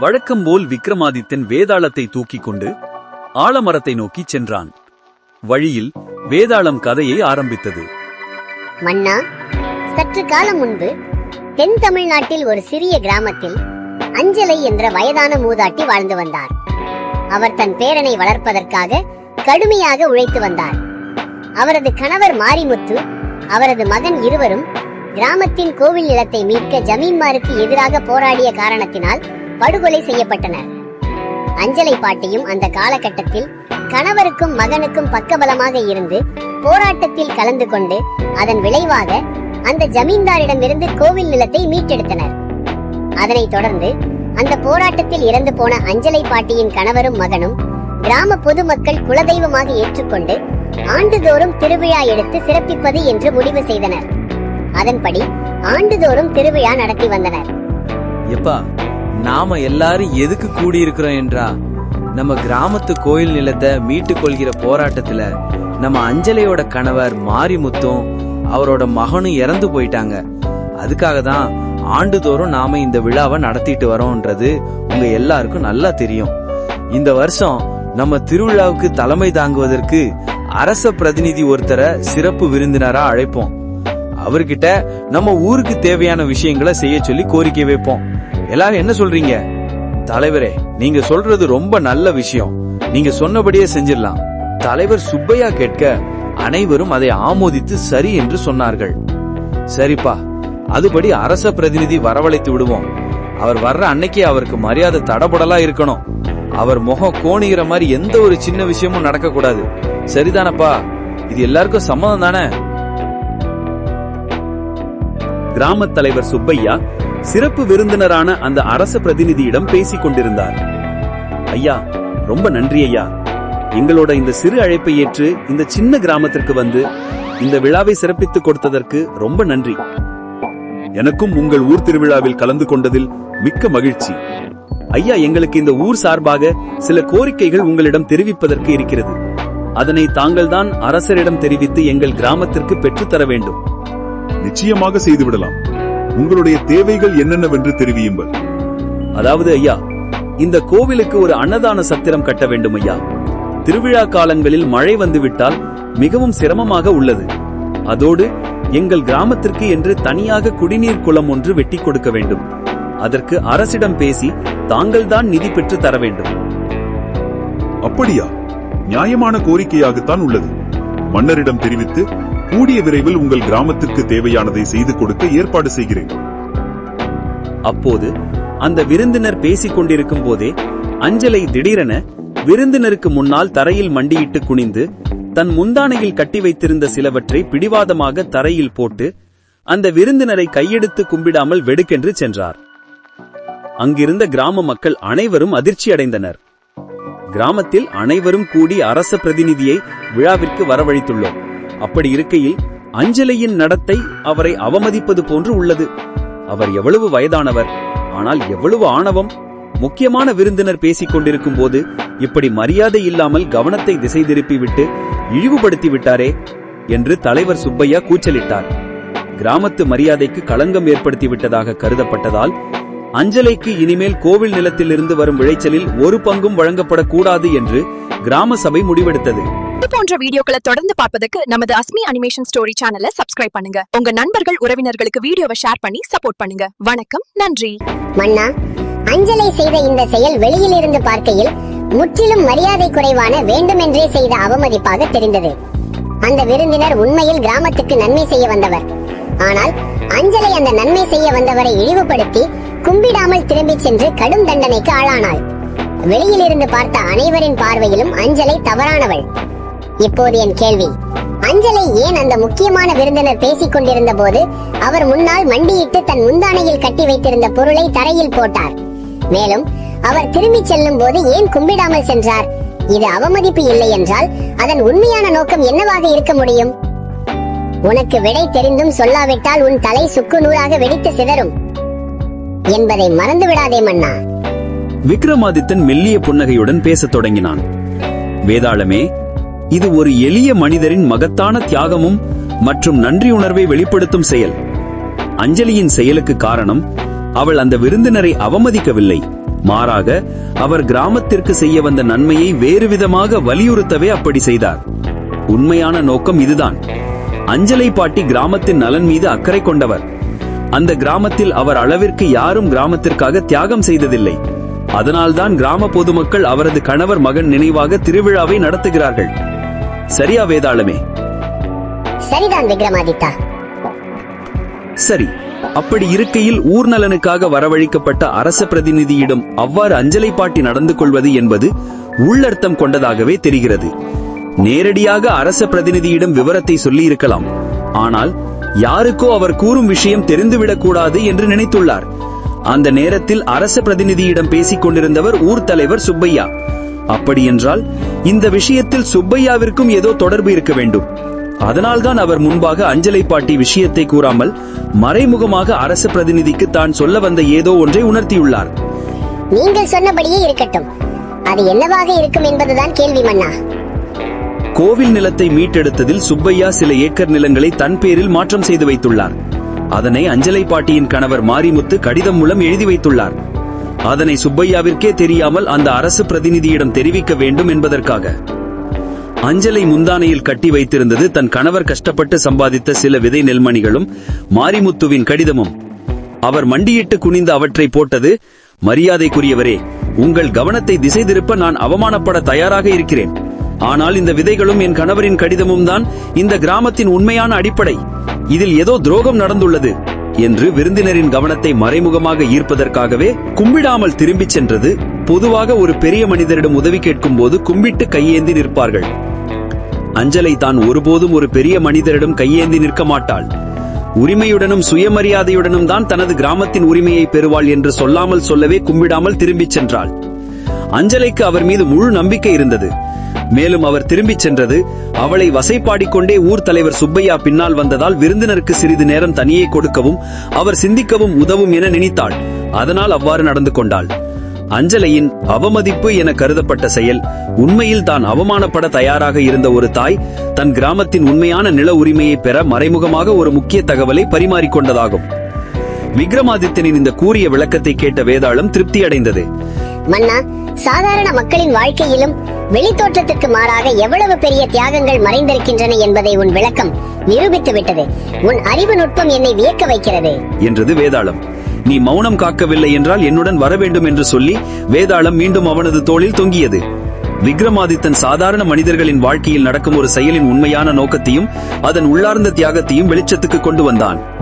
வழக்கம் போல் விக்ரமாதித்தன் வேதாளத்தை தூக்கிக் கொண்டு ஆலமரத்தை நோக்கிச் சென்றான். வழியில் வேதாளம் கதையை ஆரம்பித்தது. மன்னா சற்று காலம் முன்பு தென் தமிழ்நாட்டில் ஒரு சிறிய கிராமத்தில் அஞ்சலை என்ற வயதான மூதாட்டி வாழ்ந்து வந்தார். அவர் தன் பேரனை வளர்ப்பதற்காக கடுமையாக உழைத்து வந்தார். அவரது கணவர் மாரிமுத்து அவரது மகன் இருவரும் கிராமத்தின் கோவில் நிலத்தை மீட்க ஜமீன்மாருக்கு எதிராக போராடிய காரணத்தினால் படுகொலை செய்யப்பட்டனர் அஞ்சலை பாட்டியும் அந்த காலகட்டத்தில் கணவருக்கும் மகனுக்கும் பக்கபலமாக இருந்து போராட்டத்தில் கலந்து கொண்டு அதன் விளைவாக அந்த ஜமீன்தாரிடமிருந்து கோவில் நிலத்தை மீட்டெடுத்தனர். அதனைத் தொடர்ந்து அந்த போராட்டத்தில் இறந்து போன அஞ்சலை பாட்டியின் கணவரும் மகனும் கிராம பொதுமக்கள் குலதெய்வமாக ஏற்றுக்கொண்டு ஆண்டுதோறும் திருவிழா எடுத்து சிறப்பிப்பது என்று முடிவு செய்தனர். அதன்படி ஆண்டுதோறும் திருவிழா நடத்தி வந்தனர். எப்பா நாம எல்லாரும் எதுக்கு கூடியிருக்கிறோம் என்றா? நம்ம கிராமத்து கோயில் நிலத்தை மீட்டுக் கொள்கிற போராட்டத்துல நம்ம அஞ்சலையோட கணவர் மாரிமுத்தும் அவரோட மகனும் இறந்து போயிட்டாங்க. அதுக்காக தான் ஆண்டுதோறும் நாம இந்த விழாவை நடத்திட்டு வரோம்ன்றது உங்க எல்லாருக்கும் நல்லா தெரியும். இந்த வருஷம் நம்ம திருவிழாவுக்கு தலைமை தாங்குவதற்கு அரச பிரதிநிதி ஒருத்தரை சிறப்பு விருந்தினரா அழைப்போம். அவர்கிட்ட நம்ம ஊருக்கு தேவையான விஷயங்களை செய்ய சொல்லி கோரிக்கை வைப்போம். எல்லாரும் என்ன சொல்றீங்க? தலைவரே நீங்க சொல்றது ரொம்ப நல்ல விஷயம். நீங்க சொன்னபடியே செஞ்சிடலாம். தலைவர் சுப்பையா கேட்க அனைவரும் அதை ஆமோதித்து சரி என்று சொன்னார்கள். சரிப்பா அதுபடி அரச பிரதிநிதி வரவழைத்து விடுவோம். அவர் வர்ற அன்னைக்கே அவருக்கு மரியாதை தடபடலா இருக்கணும். அவர் முகம் கோணிகிற மாதிரி எந்த ஒரு சின்ன விஷயமும் நடக்க கூடாது சரிதானப்பா? இது எல்லாருக்கும் சம்மதம் தானே? கிராமத் தலைவர் சுப்பையா சிறப்பு விருந்தினரான அந்த அரச பிரதிநிதியிடம் பேசிக் கொண்டிருந்தார். ஐயா ரொம்ப நன்றி ஐயா. எங்களோட இந்த சிறு அழைப்பை ஏற்று இந்த சின்ன கிராமத்திற்கு வந்து இந்த விழாவை சிறப்பித்துக் கொடுத்ததற்கு ரொம்ப நன்றி. எனக்கும் உங்கள் ஊர் திருவிழாவில் கலந்து கொண்டதில் மிக்க மகிழ்ச்சி. ஐயா எங்களுக்கு இந்த ஊர் சார்பாக சில கோரிக்கைகள் உங்களிடம் தெரிவிப்பதற்கு இருக்கிறது. அதனை தாங்கள்தான் அரசரிடம் தெரிவித்து எங்கள் கிராமத்திற்கு பெற்றுத்தர வேண்டும். நிச்சயமாக செய்துவிடலாம். உங்களுடைய தேவைகள் என்னென்னவென்று தெரிவியுங்கள். அதாவது ஐயா இந்த கோவிலுக்கு ஒரு அன்னதான சத்திரம் கட்ட வேண்டும் ஐயா. திருவிழா காலங்களில் மழை வந்துவிட்டால் மிகவும் சிரமமாக உள்ளது. அதோடு எங்கள் கிராமத்திற்கு என்று தனியாக குடிநீர் குளம் ஒன்று வெட்டி கொடுக்க வேண்டும். அதற்கு அரசிடம் பேசி தாங்கள்தான் நிதி பெற்று தர வேண்டும். அப்படியா? நியாயமான கோரிக்கையாகத்தான் உள்ளது. மன்னரிடம் தெரிவித்து கூடிய விரைவில் உங்கள் கிராமத்திற்கு தேவையானதை செய்து கொடுக்க ஏற்பாடு செய்கிறேன். அப்போது அந்த விருந்தினர் பேசிக் கொண்டிருக்கும் போதே அஞ்சலை திடீரென விருந்தினருக்கு முன்னால் தரையில் மண்டியிட்டு குனிந்து தன் முந்தானையில் கட்டி வைத்திருந்த சிலவற்றை பிடிவாதமாக தரையில் போட்டு அந்த விருந்தினரை கையெடுத்து கும்பிடாமல் வெடுக்கென்று சென்றார். அங்கிருந்த கிராம மக்கள் அனைவரும் அதிர்ச்சி அடைந்தனர். கிராமத்தில் அனைவரும் கூடி அரச பிரதிநிதியை விழாவிற்கு வரவழைத்துள்ளோம். அப்படி இருக்கையில் அஞ்சலியின் நடத்தை அவரை அவமதிப்பது போன்று உள்ளது. அவர் எவ்வளவு வயதானவர் ஆனால் எவ்வளவு ஆணவம் முக்கியமான விருந்தினர் பேசிக் கொண்டிருக்கும் போது இப்படி மரியாதை இல்லாமல் கவனத்தை திசை திருப்பிவிட்டு இழிவுபடுத்தி விட்டாரே என்று தலைவர் சுப்பையா கூச்சலிட்டார். கிராமத்து மரியாதைக்கு களங்கம் ஏற்படுத்தி விட்டதாக கருதப்பட்டதால் அஞ்சலைக்கு இனிமேல் கோவில் நிலத்திலிருந்து வரும் விளைச்சலில் ஒரு பங்கும் வழங்கப்படக்கூடாது என்று கிராம சபை முடிவெடுத்தது. இது போன்ற வீடியோக்களை தொடர்ந்து பார்ப்பதற்கு நமது அஸ்மி அனிமேஷன் ஸ்டோரி சேனலை சப்ஸ்கிரைப் பண்ணுங்க. உங்க நண்பர்கள் உறவினர்களுக்கு வீடியோவை ஷேர் பண்ணி சப்போர்ட் பண்ணுங்க. வணக்கம் நன்றி. மன்னா அஞ்சலை செய்த இந்த செயல் வெளியில் இருந்து பார்க்கையில் முற்றிலும் மரியாதை குறைவான வேண்டுமென்றே செய்த அவமதிப்பாக தெரிந்தது. அந்த விருந்தினர் உண்மையில் கிராமத்துக்கு நன்மை செய்ய வந்தவர். ஆனால் அஞ்சலை அந்த நன்மை செய்ய வந்தவரை இழிவுபடுத்தி கும்பிடாமல் திரும்பிச் சென்று கடும் தண்டனைக்கு ஆளானாள். வெளியில் இருந்து பார்த்த அனைவரின் பார்வையிலும் அஞ்சலை தவறானவள். இப்போது என் கேள்வி. அஞ்சலை ஏன் அந்த முக்கியமான விருந்தினர் பேசிக் கொண்டிருந்த போது அவர் முன்னால் மண்டியிட்டு தன் முந்தானையில் கட்டி வைத்திருந்த பொருளை தரையில் போட்டார். மேலும் அவர் திரும்பிச் செல்லும் போது ஏன் கும்பிடாமல் சென்றார்? இது அவமதிப்பு இல்லை என்றால் அதன் உண்மையான நோக்கம் என்னவாக இருக்க முடியும்? உனக்கு விடை தெரிந்தும் சொல்லாவிட்டால் உன் தலை சுக்கு நூறாக வெடித்து சிதறும். என்பதை மறந்து விடாதே மன்னா. விக்ரமாதித்தன் மெல்லிய புன்னகையுடன் பேசத் தொடங்கினான். வேதாளமே இது ஒரு எளிய மனிதரின் மகத்தான தியாகமும் மற்றும் நன்றியுணர்வை வெளிப்படுத்தும் செயல். அஞ்சலியின் செயலுக்கு காரணம் அவள் அந்த விருந்தினரை அவமதிக்கவில்லை. மாறாக அவர் கிராமத்திற்கு செய்ய வந்த நன்மையை வேறு விதமாக வலியுறுத்தவே அப்படி செய்தார். உண்மையான நோக்கம் இதுதான். அஞ்சலை பாட்டி கிராமத்தின் நலன் மீது அக்கறை கொண்டவர். அந்த கிராமத்தில் அவர் அளவிற்கு யாரும் கிராமத்திற்காக தியாகம் செய்ததில்லை. அதனால்தான் கிராம பொதுமக்கள் அவரது கணவர் மகன் நினைவாக திருவிழாவை நடத்துகிறார்கள். சரியா வேதாளமே. சரிதான் விக்ரமாதித்தா. சரி அப்படி இருக்கையில் ஊர் நலனுக்காக வரவழைக்கப்பட்ட அரச பிரதிநிதியிடம் அவ்வாறு அஞ்சலை பாட்டி நடந்து கொள்வது என்பது உள்ளர்த்தம் கொண்டதாகவே தெரிகிறது. நேரடியாக அரச பிரதிநிதியிடம் விவரத்தை சொல்லி இருக்கலாம் ஆனால் யாருக்கோ அவர் கூறும் விஷயம் தெரிந்துவிடக் கூடாது என்று நினைத்துள்ளார். அந்த நேரத்தில் அரச பிரதிநிதியிடம் பேசிக் கொண்டிருந்தவர் ஊர் தலைவர் சுப்பையா. அப்படியென்றால் இந்த விஷயத்தில் சுப்பையாவிற்கும் ஏதோ தொடர்பு இருக்க வேண்டும். அதனால்தான் அவர் முன்பாக அஞ்சலை பாட்டி விஷயத்தை கூறாமல் மறைமுகமாக அரச பிரதிநிதிக்கு தான் சொல்ல வந்த ஏதோ ஒன்றை உணர்த்தியுள்ளார். நீங்கள் சொன்னபடியே இருக்கட்டும். அது என்னவாக இருக்கும் என்பதுதான் கேள்வி மன்னா. கோவில் நிலத்தை மீட்டெடுத்ததில் சுப்பையா சில ஏக்கர் நிலங்களை தன் பேரில் மாற்றம் செய்து வைத்துள்ளார். அதனை அஞ்சலை பாட்டியின் கணவர் மாரிமுத்து கடிதம் மூலம் எழுதி வைத்துள்ளார். அதனை சுப்பையாவிற்கே தெரியாமல் அந்த அரசு பிரதிநிதியிடம் தெரிவிக்க வேண்டும் என்பதற்காக. அஞ்சலை முந்தானையில் கட்டி வைத்திருந்தது தன் கணவர் கஷ்டப்பட்டு சம்பாதித்த சில விதை நெல்மணிகளும் மாரிமுத்துவின் கடிதமும். அவர் மண்டியிட்டு குனிந்து அவற்றை போட்டது மரியாதைக்குரியவரே உங்கள் கவனத்தை திசை திருப்ப நான் அவமானப்பட தயாராக இருக்கிறேன். ஆனால் இந்த விதைகளும் என் கணவரின் கடிதமும் தான் இந்த கிராமத்தின் உண்மையான அடிப்படை. இதில் ஏதோ துரோகம் நடந்துள்ளது. என்று விருந்தினரின் கவனத்தை மறைமுகமாக ஈர்ப்பதற்காகவே கும்பிடாமல் திரும்பிச் சென்றது பொதுவாக ஒரு பெரிய மனிதரிடம் உதவி கேட்கும் போது கும்பிட்டு கையேந்தி நிற்பார்கள். அஞ்சலை தான் ஒருபோதும் ஒரு பெரிய மனிதரிடம் கையேந்தி நிற்க மாட்டாள். உரிமையுடனும் சுயமரியாதையுடனும் தான் தனது கிராமத்தின் உரிமையை பெறுவாள் என்று சொல்லாமல் சொல்லவே கும்பிடாமல் திரும்பிச் சென்றாள். அஞ்சலைக்கு அவர் மீது முழு நம்பிக்கை இருந்தது. மேலும் அவர் திரும்பிச் சென்றது. அவளை வசைப்பாடிக்கொண்டே ஊர் தலைவர் சுப்பையா பின்னால் வந்ததால் விருந்தினருக்கு சிறிது நேரம் தனியே கொடுக்கவும் அவர் சிந்திக்கவும் உதவும் என நினைத்தாள். அதனால் அவ்வாறு நடந்து கொண்டாள். அஞ்சலையின் அவமதிப்பு என கருதப்பட்ட செயல். உண்மையில் தான் அவமானப்பட தயாராக இருந்த ஒரு தாய் தன் கிராமத்தின் உண்மையான நில உரிமையை பெற மறைமுகமாக ஒரு முக்கிய தகவலை பரிமாறிக்கொண்டதாகும். விக்ரமாதித்தனின் இந்த கூறிய விளக்கத்தை கேட்ட வேதாளம் திருப்தியடைந்தது. மன்னா சாதாரண மக்களின் வாழ்க்கையிலும் வெளித்தோற்றத்திற்கு மாறாக எவ்வளவு பெரிய தியாகங்கள் மறைந்திருக்கின்றன என்பதை உன் விளக்கம் நிரூபித்து விட்டது உன் அறிவு நுட்பம் என்னை வியக்க வைக்கிறது. என்றது வேதாளம். நீ மௌனம் காக்கவில்லை என்றால் என்னுடன் வர வேண்டும் என்று சொல்லி வேதாளம் மீண்டும் அவனது தோளில் தொங்கியது. விக்ரமாதித்தன் சாதாரண மனிதர்களின் வாழ்க்கையில் நடக்கும் ஒரு செயலின் உண்மையான நோக்கத்தையும் அதன் உள்ளார்ந்த தியாகத்தையும் வெளிச்சத்துக்கு கொண்டு வந்தான்.